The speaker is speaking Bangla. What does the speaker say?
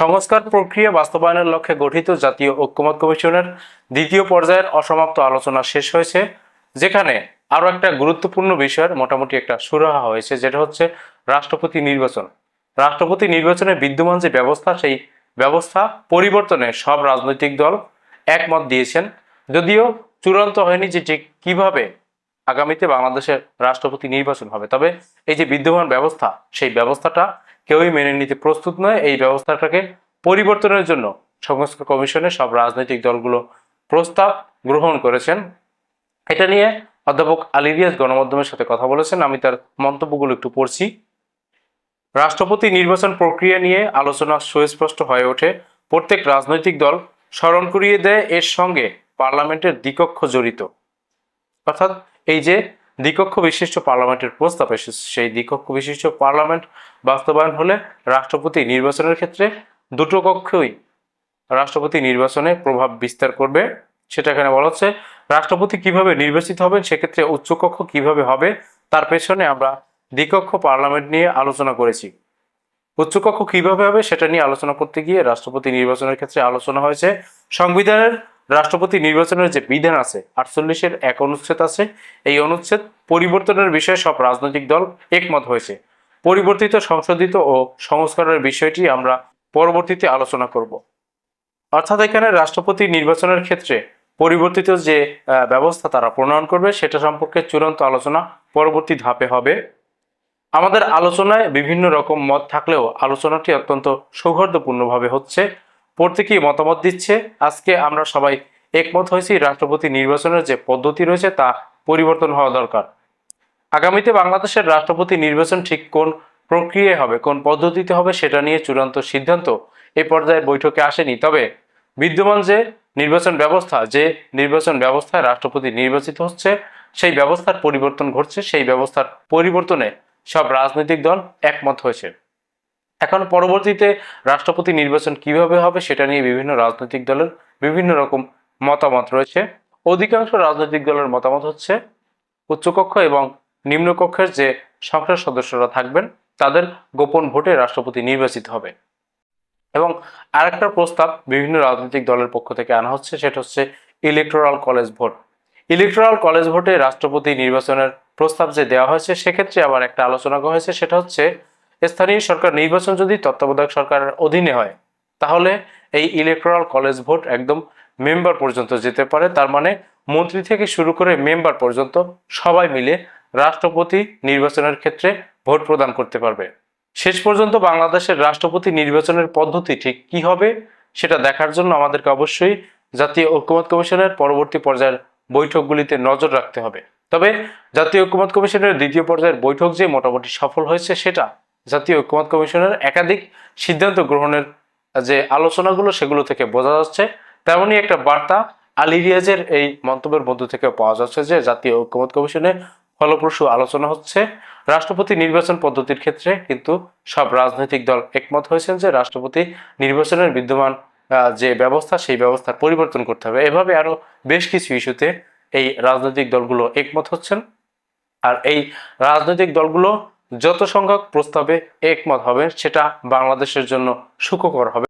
সংস্কার প্রক্রিয়া বাস্তবায়নের লক্ষ্যে গঠিত জাতীয় ঐক্যমত কমিশনের দ্বিতীয় পর্যায়ের অসমাপ্ত আলোচনা শেষ হয়েছে, যেখানে আরও একটা গুরুত্বপূর্ণ বিষয়ের মোটামুটি একটা সুরাহা হয়েছে, যেটা হচ্ছে রাষ্ট্রপতি নির্বাচন। রাষ্ট্রপতি নির্বাচনে বিদ্যমান যে ব্যবস্থা, সেই ব্যবস্থা পরিবর্তনে সব রাজনৈতিক দল একমত দিয়েছেন। যদিও চূড়ান্ত হয়নি যে ঠিক কীভাবে আগামীতে বাংলাদেশের রাষ্ট্রপতি নির্বাচন হবে, তবে এই যে বিদ্যমান ব্যবস্থা, সেই ব্যবস্থাটা কেউই মেনে নিতে প্রস্তুত নয়। এই ব্যবস্থাটাকে পরিবর্তনের জন্য সংস্কার কমিশনে সব রাজনৈতিক দলগুলো প্রস্তাব গ্রহণ করেছেন। এটা নিয়ে অধ্যাপক আলিরিয়াস গণমাধ্যমের সাথে কথা বলেছেন। আমি তার মন্তব্যগুলো একটু পড়ছি। রাষ্ট্রপতি নির্বাচন প্রক্রিয়া নিয়ে আলোচনা সুস্পষ্ট হয়ে ওঠে। প্রত্যেক রাজনৈতিক দল স্মরণ করিয়ে দেয়। এর সঙ্গে পার্লামেন্টের দ্বিকক্ষ জড়িত। অর্থাৎ এই যে দ্বিকক্ষ বিশিষ্ট পার্লামেন্টের প্রস্তাব সেই দ্বিকক্ষ বিশিষ্ট পার্লামেন্ট বাস্তবায়ন হলে রাষ্ট্রপতি নির্বাচনের ক্ষেত্রে দুটো কক্ষই রাষ্ট্রপতি নির্বাচনে প্রভাব বিস্তার করবে। সেটা এখানে বলা হচ্ছে, রাষ্ট্রপতি কীভাবে নির্বাচিত হবেন, সেক্ষেত্রে উচ্চকক্ষ কীভাবে হবে, তার পেছনে আমরা দ্বিকক্ষ পার্লামেন্ট নিয়ে আলোচনা করেছি। উচ্চকক্ষ কীভাবে হবে, সেটা নিয়ে আলোচনা করতে গিয়ে রাষ্ট্রপতি নির্বাচনের ক্ষেত্রে আলোচনা হয়েছে। সংবিধানের রাষ্ট্রপতি নির্বাচনের যে বিধান আছে, আটচল্লিশের এক অনুচ্ছেদ আছে, এই অনুচ্ছেদ পরিবর্তনের বিষয়ে সব রাজনৈতিক দল একমত হয়েছে। পরিবর্তিত, সংশোধিত ও সংস্কারের বিষয়টি আমরা পরবর্তীতে আলোচনা করব। অর্থাৎ এখানে রাষ্ট্রপতি নির্বাচনের ক্ষেত্রে পরিবর্তিত যে ব্যবস্থা তারা প্রণয়ন করবে, সেটা সম্পর্কে চূড়ান্ত আলোচনা পরবর্তী ধাপে হবে। আমাদের আলোচনায় বিভিন্ন রকম মত থাকলেও আলোচনাটি অত্যন্ত সৌহার্দ্যপূর্ণভাবে হচ্ছে। প্রত্যেকেই মতামত দিচ্ছে। আজকে আমরা সবাই একমত হয়েছি, রাষ্ট্রপতি নির্বাচনের যে পদ্ধতি রয়েছে তা পরিবর্তন হওয়া দরকার। আগামীতে বাংলাদেশের রাষ্ট্রপতি নির্বাচন ঠিক কোন প্রক্রিয়ায় হবে, কোন পদ্ধতিতে হবে সেটা নিয়ে চূড়ান্ত সিদ্ধান্ত এই পর্যায়ে বৈঠকে আসেনি। তবে বিদ্যমান যে নির্বাচন ব্যবস্থা, যে নির্বাচন ব্যবস্থায় রাষ্ট্রপতি নির্বাচিত হচ্ছে, সেই ব্যবস্থার পরিবর্তন ঘটছে, সেই ব্যবস্থার পরিবর্তনে সব রাজনৈতিক দল একমত হয়েছে। এখন পরবর্তীতে রাষ্ট্রপতি নির্বাচন কীভাবে হবে সেটা নিয়ে বিভিন্ন রাজনৈতিক দলের বিভিন্ন রকম মতামত রয়েছে। অধিকাংশ রাজনৈতিক দলের মতামত হচ্ছে, উচ্চকক্ষ এবং নিম্নকক্ষের যে সংসদ সদস্যরা থাকবেন, তাদের গোপন ভোটে রাষ্ট্রপতি নির্বাচিত হবে। এবং আরেকটা প্রস্তাব বিভিন্ন রাজনৈতিক দলের পক্ষ থেকে আনা হচ্ছে, সেটা হচ্ছে electoral college vote. Electoral college ভোটে রাষ্ট্রপতি নির্বাচনের প্রস্তাব যে দেওয়া হয়েছে, সেক্ষেত্রে আবার একটা আলোচনা হয়েছে, সেটা হচ্ছে স্থানীয় সরকার নির্বাচন যদি তত্ত্বাবধায়ক সরকারের অধীনে হয়, তাহলে এই ইলেকটোরাল কলেজ ভোট একদম মেম্বার পর্যন্ত যেতে পারে। তার মানে মন্ত্রী থেকে শুরু করে মেম্বার পর্যন্ত সবাই মিলে রাষ্ট্রপতি নির্বাচনের ক্ষেত্রে ভোট প্রদান করতে পারবে। শেষ পর্যন্ত বাংলাদেশের রাষ্ট্রপতি নির্বাচনের পদ্ধতি ঠিক কি হবে, সেটা দেখার জন্য আমাদেরকে অবশ্যই জাতীয় ঐক্যমত কমিশনের পরবর্তী পর্যায়ের বৈঠকগুলিতে নজর রাখতে হবে। তবে জাতীয় ঐক্যমত কমিশনের দ্বিতীয় পর্যায়ের বৈঠক যে মোটামুটি সফল হয়েছে সেটা জাতীয় ঐক্যমত কমিশনের একাধিক সিদ্ধান্ত গ্রহণের যে আলোচনাগুলো সেগুলো থেকে বোঝা যাচ্ছে। তেমনই একটা বার্তা আলী রিয়াজের এই মন্তব্যের মধ্য থেকে পাওয়া যাচ্ছে যে জাতীয় ঐক্যমত কমিশনে ফলপ্রসূ আলোচনা হচ্ছে। রাষ্ট্রপতি নির্বাচন পদ্ধতির ক্ষেত্রে কিন্তু সব রাজনৈতিক দল একমত হয়েছেন যে রাষ্ট্রপতি নির্বাচনের বিদ্যমান যে ব্যবস্থা, সেই ব্যবস্থার পরিবর্তন করতে হবে। এভাবে আরও বেশ কিছু ইস্যুতে এই রাজনৈতিক দলগুলো একমত হচ্ছেন। আর এই রাজনৈতিক দলগুলো যত সংখ্যক প্রস্তাবে একমত হবে সেটা বাংলাদেশের জন্য সুখকর হবে।